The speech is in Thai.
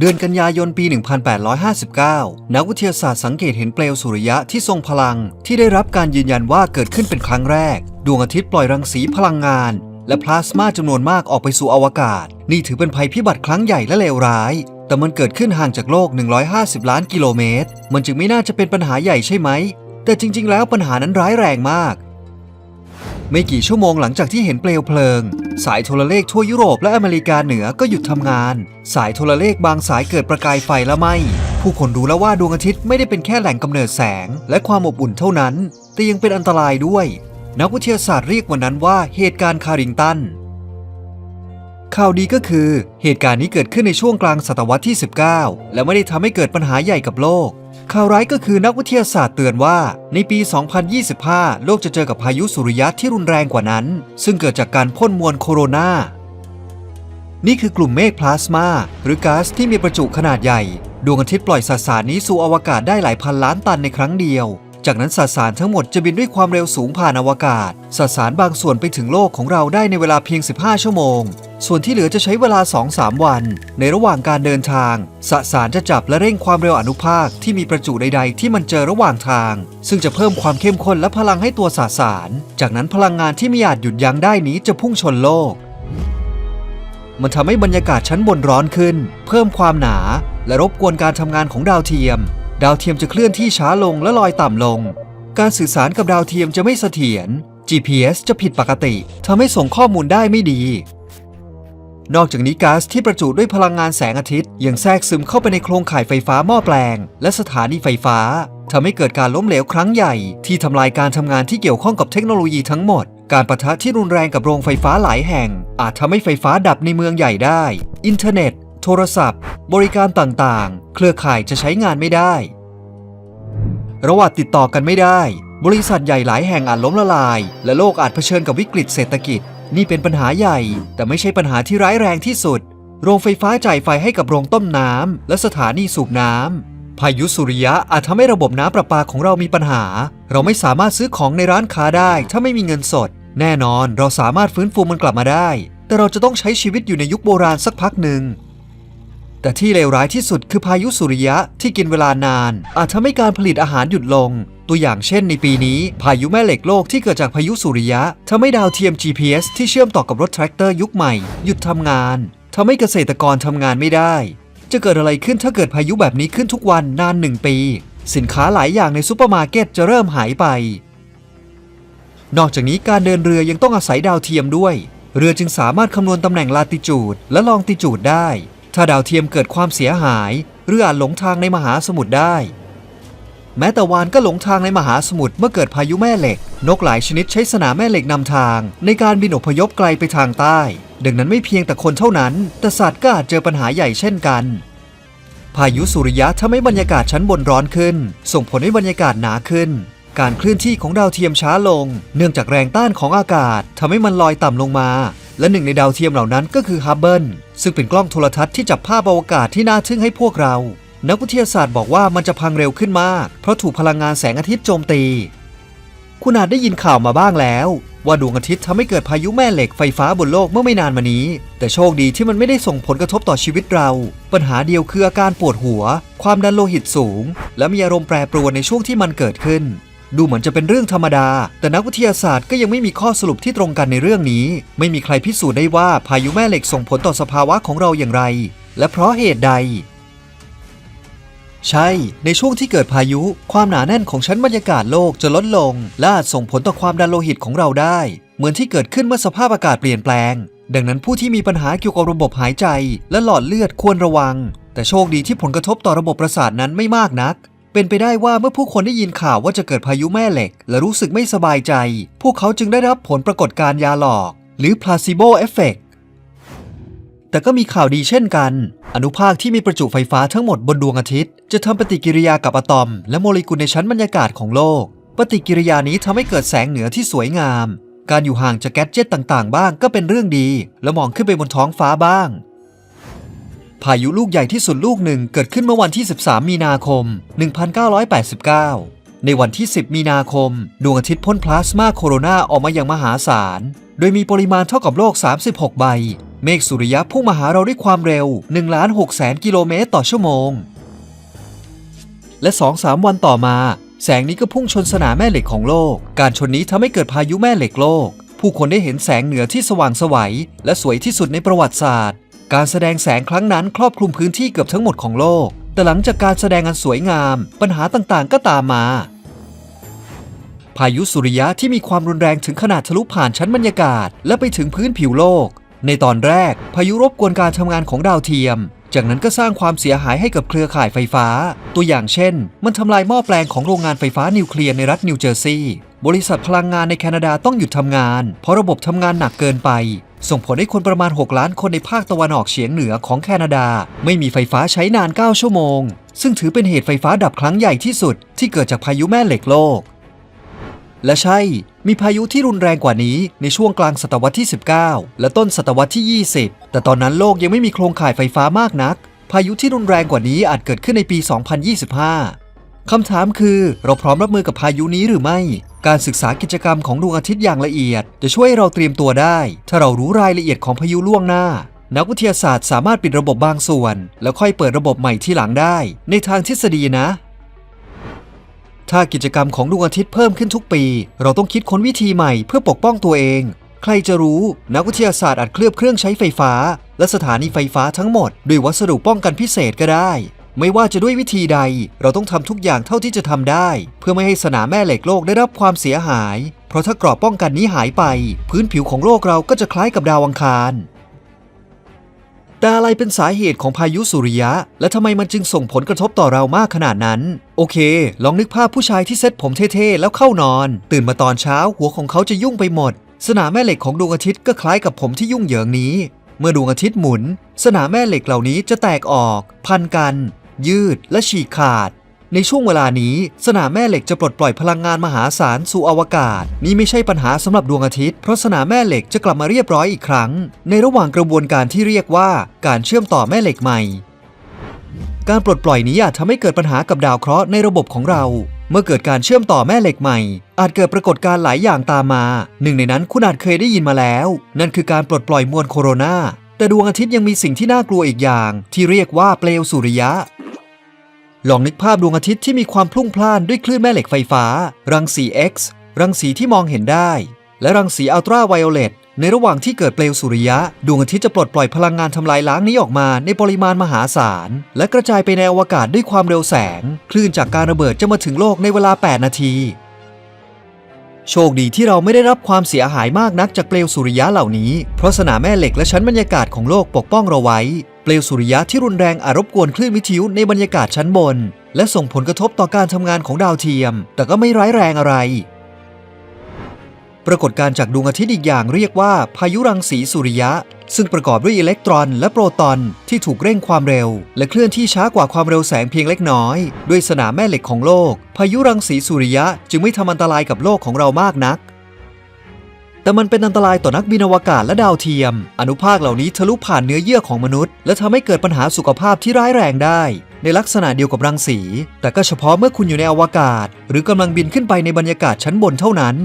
เดือนกันยายนปี 1859 นักวิทยาศาสตร์สังเกตเห็นเปลวสุริยะที่ทรงพลัง ที่ได้รับการยืนยันว่าเกิดขึ้นเป็นครั้งแรก ดวงอาทิตย์ปล่อยรังสีพลังงาน และพลาสมาจำนวนมากออกไปสู่อวกาศ นี่ถือเป็นภัยพิบัติครั้งใหญ่และเลวร้าย แต่มันเกิดขึ้นห่างจากโลก 150 ล้านกิโลเมตร มันจึงไม่น่าจะเป็นปัญหาใหญ่ใช่ไหม แต่จริง ๆ แล้วปัญหานั้นร้ายแรงมาก ไม่กี่ชั่วโมงหลังจากที่เห็นเปลวเพลิง สายโทรเลขทั่วยุโรปและอเมริกาเหนือก็หยุดทำงาน สายโทรเลขบางสายเกิดประกายไฟและไหมผู้คนรู้แล้วว่าดวงอาทิตย์ไม่ได้เป็นแค่แหล่งกำเนิดแสง และความอบอุ่นเท่านั้น แต่ยังเป็นอันตรายด้วย นักวิทยาศาสตร์เรียกวันนั้นว่าเหตุการณ์คาริงตันข่าวดีก็คือ เหตุการณ์นี้เกิดขึ้นในช่วงกลางศตวรรษที่ 19 และไม่ได้ทำให้เกิดปัญหาใหญ่กับโลก ข่าวร้ายก็คือนักวิทยาศาสตร์เตือนว่า ในปี 2025 โลกจะเจอกับพายุสุริยะที่รุนแรงกว่านั้น ซึ่งเกิดจากการพ่นมวลโคโรนา นี่คือกลุ่มเมฆพลาสมา หรือก๊าซที่มีประจุขนาดใหญ่ ดวงอาทิตย์ปล่อยสสารนี้สู่อวกาศได้หลายพันล้านตันในครั้งเดียว จากนั้นสสารทั้งหมดจะบินด้วยความเร็วสูงผ่านอวกาศ สสารบางส่วนไปถึงโลกของเราได้ในเวลาเพียง 15 ชั่วโมง ส่วนที่เหลือจะใช้เวลา 2-3 วัน ในระหว่างการเดินทาง สสารจะจับและเร่งความเร็วอนุภาคที่มีประจุใด ๆ ที่มันเจอระหว่างทาง ซึ่งจะเพิ่มความเข้มข้นและพลังให้ตัวสสาร จากนั้นพลังงานที่ไม่อาจหยุดยั้งได้นี้จะพุ่งชนโลก มันทำให้บรรยากาศชั้นบนร้อนขึ้น เพิ่มความหนาและรบกวนการทำงานของดาวเทียม ดาวเทียมจะเคลื่อนที่ช้าลงและลอยต่ำลง การสื่อสารกับดาวเทียมจะไม่เสถียร GPS จะผิดปกติทำให้ส่งข้อมูลได้ไม่ดี นอกจากนี้ก๊าซที่ประจุด้วยพลังงานแสงอาทิตย์ ยังแทรกซึมเข้าไปในโครงข่ายไฟฟ้าหม้อแปลง และสถานีไฟฟ้าทำให้เกิดการล้มเหลวครั้งใหญ่ ที่ทำลายการทำงานที่เกี่ยวข้องกับเทคโนโลยีทั้งหมด การประทะที่รุนแรงกับโรงไฟฟ้าหลายแห่ง อาจทำให้ไฟฟ้าดับในเมืองใหญ่ได้ อินเทอร์เน็ต โทรศัพท์ บริการต่างๆ เครือข่ายจะใช้งานไม่ได้ ระหว่างติดต่อกันไม่ได้ บริษัทใหญ่หลายแห่งอาจล้มละลาย และโลกอาจเผชิญกับวิกฤตเศรษฐกิจ นี่เป็นปัญหาใหญ่ แต่ไม่ใช่ปัญหาที่ร้ายแรงที่สุด โรงไฟฟ้าจ่ายไฟให้กับโรงต้มน้ำและสถานีสูบน้ำพายุสุริยะอาจทำให้ระบบน้ำประปาของเรามีปัญหา เราไม่สามารถซื้อของในร้านค้าได้ถ้าไม่มีเงินสด แน่นอนเราสามารถฟื้นฟูมันกลับมาได้ แต่เราจะต้องใช้ชีวิตอยู่ในยุคโบราณสักพักหนึ่ง แต่ที่เลวร้ายที่สุดคือพายุสุริยะที่กินเวลานาน อาจทำให้การผลิตอาหารหยุดลง ตัวอย่างเช่นในปีนี้ พายุแม่เหล็กโลกที่เกิดจากพายุสุริยะทำให้ดาวเทียม GPS ที่เชื่อมต่อกับรถแทรกเตอร์ยุคใหม่ หยุดทำงานทำให้เกษตรกรทำงานไม่ได้ จะเกิดอะไรขึ้นถ้าเกิดพายุแบบนี้ขึ้นทุกวันนานหนึ่งปี สินค้าหลายอย่างในซูเปอร์มาร์เก็ตจะเริ่มหายไป นอกจากนี้การเดินเรือยังต้องอาศัยดาวเทียมด้วย เรือจึงสามารถคำนวณตำแหน่งลาติจูดและลองติจูดได้ ถ้าดาวเทียมเกิดความเสียหายเรืออาจหลงทางในมหาสมุทรได้ แม้แต่วานก็หลงทางในมหาสมุทรเมื่อเกิดพายุแม่เหล็ก นกหลายชนิดใช้สนามแม่เหล็กนำทาง ในการบินอพยพไกลไปทางใต้ ดังนั้นไม่เพียงแต่คนเท่านั้น แต่สัตว์ก็อาจเจอปัญหาใหญ่เช่นกันพายุสุริยะทำให้บรรยากาศชั้นบนร้อนขึ้น ส่งผลให้บรรยากาศหนาขึ้น การเคลื่อนที่ของดาวเทียมช้าลง เนื่องจากแรงต้านของอากาศทำให้มันลอยต่ำลงมา และหนึ่งในดาวเทียมเหล่านั้นก็คือฮับเบิลซึ่งเป็นกล้องโทรทัศน์ที่จับภาพอวกาศที่น่าทึ่งให้พวกเรา นักวิทยาศาสตร์บอกว่ามันจะพังเร็วขึ้นมาก เพราะถูกพลังงานแสงอาทิตย์โจมตี คุณอาจได้ยินข่าวมาบ้างแล้ว ว่าดวงอาทิตย์ทำให้เกิดพายุแม่เหล็กไฟฟ้าบนโลกเมื่อไม่นานมานี้ แต่โชคดีที่มันไม่ได้ส่งผลกระทบต่อชีวิตเรา ปัญหาเดียวคืออาการปวดหัว ความดันโลหิตสูง และมีอารมณ์แปรปรวนในช่วงที่มันเกิดขึ้น ดูเหมือนจะเป็นเรื่องธรรมดา แต่นักวิทยาศาสตร์ก็ยังไม่มีข้อสรุปที่ตรงกันในเรื่องนี้ ไม่มีใครพิสูจน์ได้ว่าพายุแม่เหล็กส่งผลต่อสภาวะของเราอย่างไร และเพราะเหตุใด ใช่ ในช่วงที่เกิดพายุ ความหนาแน่นของชั้นบรรยากาศโลกจะลดลง และอาจส่งผลต่อความดันโลหิตของเราได้ เหมือนที่เกิดขึ้นเมื่อสภาพอากาศเปลี่ยนแปลง ดังนั้นผู้ที่มีปัญหาเกี่ยวกับระบบหายใจ และหลอดเลือดควรระวัง แต่โชคดีที่ผลกระทบต่อระบบประสาทนั้นไม่มากนัก เป็นไปได้ว่าเมื่อผู้คนได้ยินข่าวว่าจะเกิดพายุแม่เหล็ก และรู้สึกไม่สบายใจ พวกเขาจึงได้รับผลปรากฏการ์ยาหลอก หรือ placebo effect แต่ก็มีข่าวดีเช่นกัน อนุภาคที่มีประจุไฟฟ้าทั้งหมดบนดวงอาทิตย์ จะทำปฏิกิริยากับอะตอม และโมเลกุลในชั้นบรรยากาศของโลก ปฏิกิริยานี้ทำให้เกิดแสงเหนือที่สวยงาม การอยู่ห่างจากแกดเจ็ตต่างๆ บ้างก็เป็นเรื่องดี และมองขึ้นไปบนท้องฟ้าบ้าง พายุลูกใหญ่ที่สุดลูกหนึ่งเกิดขึ้นเมื่อวันที่ 13 มีนาคม 1989 ในวันที่ 10 มีนาคม ดวงอาทิตย์พ่นพลาสมาโคโรนาออกมาอย่างมหาศาล โดยมีปริมาณเท่ากับโลก 36 ใบ เมฆสุริยะพุ่งมาหาเราด้วยความเร็ว 1 ล้าน6แสนกิโลเมตรต่อชั่วโมง และ2อสาวันต่อมา แสงนี้ก็พุ่งชนสนามแม่เหล็กของโลก การชนนี้ทำให้เกิดพายุแม่เหล็กโลก ผู้คนได้เห็นแสงเหนือที่สว่างไสวยและสวยที่สุดในประวัติศาสตร์ การแสดงแสงครั้งนั้นครอบคลุมพื้นที่เกือบทั้งหมดของโลก แต่หลังจากการแสดงอันสวยงาม ปัญหาต่างๆ ก็ตามมา พายุสุริยะที่มีความรุนแรงถึงขนาดทะลุผ่านชั้นบรรยากาศ และไปถึงพื้นผิวโลก ในตอนแรก พายุรบกวนการทำงานของดาวเทียม จากนั้นก็สร้างความเสียหายให้กับเครือข่ายไฟฟ้า ตัวอย่างเช่น มันทำลายหม้อแปลงของโรงงานไฟฟ้านิวเคลียร์ในรัฐนิวเจอร์ซีย์บริษัทพลังงานในแคนาดาต้องหยุดทำงาน เพราะระบบทำงานหนักเกินไป ส่งผลให้คนประมาณ 6 ล้านคนในภาคตะวันออกเฉียงเหนือของแคนาดา ไม่มีไฟฟ้าใช้นาน 9 ชั่วโมง ซึ่งถือเป็นเหตุไฟฟ้าดับครั้งใหญ่ที่สุดที่เกิดจากพายุแม่เหล็กโลก และใช่ มีพายุที่รุนแรงกว่านี้ในช่วงกลางศตวรรษที่ 19 และต้นศตวรรษที่ 20 แต่ตอนนั้นโลกยังไม่มีโครงข่ายไฟฟ้ามากนัก พายุที่รุนแรงกว่านี้อาจเกิดขึ้นในปี 2025 คำถามคือเราพร้อมรับมือกับพายุนี้หรือไม่ การศึกษากิจกรรมของดวงอาทิตย์อย่างละเอียด จะช่วยเราเตรียมตัวได้ ถ้าเรารู้รายละเอียดของพายุล่วงหน้า นักวิทยาศาสตร์สามารถปิดระบบบางส่วน แล้วค่อยเปิดระบบใหม่ที่หลังได้ ในทางทฤษฎีนะ ถ้ากิจกรรมของดวงอาทิตย์เพิ่มขึ้นทุกปี เราต้องคิดค้นวิธีใหม่เพื่อปกป้องตัวเอง ใครจะรู้นักวิทยาศาสตร์อาจเคลือบเครื่องใช้ไฟฟ้า และสถานีไฟฟ้าทั้งหมดด้วยวัสดุป้องกันพิเศษก็ได้ ไม่ว่าจะด้วยวิธีใด เราต้องทำทุกอย่างเท่าที่จะทำได้ เพื่อไม่ให้สนามแม่เหล็กโลกได้รับความเสียหาย เพราะถ้ากรอบป้องกันนี้หายไป พื้นผิวของโลกเราก็จะคล้ายกับดาวอังคารแต่อะไรเป็นสาเหตุของพายุสุริยะ และทำไมมันจึงส่งผลกระทบต่อเรามากขนาดนั้น โอเค ลองนึกภาพผู้ชายที่เซ็ตผมเท่ๆ แล้วเข้านอน ตื่นมาตอนเช้า หัวของเขาจะยุ่งไปหมด สนามแม่เหล็กของดวงอาทิตย์ก็คล้ายกับผมที่ยุ่งเหยิงนี้ เมื่อดวงอาทิตย์หมุน สนามแม่เหล็กเหล่านี้จะแตกออก พันกัน ยืดและฉีกขาด ในช่วงเวลานี้ สนามแม่เหล็กจะปลดปล่อยพลังงานมหาศาลสู่อวกาศ นี่ไม่ใช่ปัญหาสำหรับดวงอาทิตย์ เพราะสนามแม่เหล็กจะกลับมาเรียบร้อยอีกครั้ง ในระหว่างกระบวนการที่เรียกว่าการเชื่อมต่อแม่เหล็กใหม่ การปลดปล่อยนี้อาจทำให้เกิดปัญหากับดาวเคราะห์ในระบบของเรา เมื่อเกิดการเชื่อมต่อแม่เหล็กใหม่ อาจเกิดปรากฏการณ์หลายอย่างตามมา หนึ่งในนั้นคุณอาจเคยได้ยินมาแล้ว นั่นคือการปลดปล่อยมวลโคโรนาแต่ดวงอาทิตย์ยังมีสิ่งที่น่ากลัวอีกอย่าง ที่เรียกว่าเปลวสุริยะ ลองนึกภาพดวงอาทิตย์ที่มีความพลุ่งพล่านด้วยคลื่นแม่เหล็กไฟฟ้า รังสี X รังสีที่มองเห็นได้ และรังสีอัลตราไวโอเลตในระหว่างที่เกิดเปลวสุริยะ ดวงอาทิตย์จะปลดปล่อยพลังงานทำลายล้างนี้ออกมาในปริมาณมหาศาล และกระจายไปในอวกาศด้วยความเร็วแสง คลื่นจากการระเบิดจะมาถึงโลกในเวลา 8 นาที โชคดีที่เราไม่ได้รับความเสียหายมากนักจากเปลวสุริยะเหล่านี้ เพราะสนามแม่เหล็กและชั้นบรรยากาศของโลกปกป้องเราไว้ ลวสุริยะที่รุนแรงอาจรบกวนคลื่นวิทยุในบรรยากาศชั้นบน และส่งผลกระทบต่อการทำงานของดาวเทียม แต่ก็ไม่ร้ายแรงอะไร ปรากฏการณ์จากดวงอาทิตย์อีกอย่างเรียกว่า พายุรังสีสุริยะ ซึ่งประกอบด้วยอิเล็กตรอนและโปรตอนที่ถูกเร่งความเร็ว และเคลื่อนที่ช้ากว่าความเร็วแสงเพียงเล็กน้อย ด้วยสนามแม่เหล็กของโลก พายุรังสีสุริยะจึงไม่ทำอันตรายกับโลกของเรามากนัก แต่มันเป็นอันตรายต่อนักบินอวกาศและดาวเทียม อนุภาคเหล่านี้ทะลุผ่านเนื้อเยื่อของมนุษย์ และทำให้เกิดปัญหาสุขภาพที่ร้ายแรงได้ ในลักษณะเดียวกับรังสี แต่ก็เฉพาะเมื่อคุณอยู่ในอวกาศ หรือกำลังบินขึ้นไปในบรรยากาศชั้นบนเท่านั้น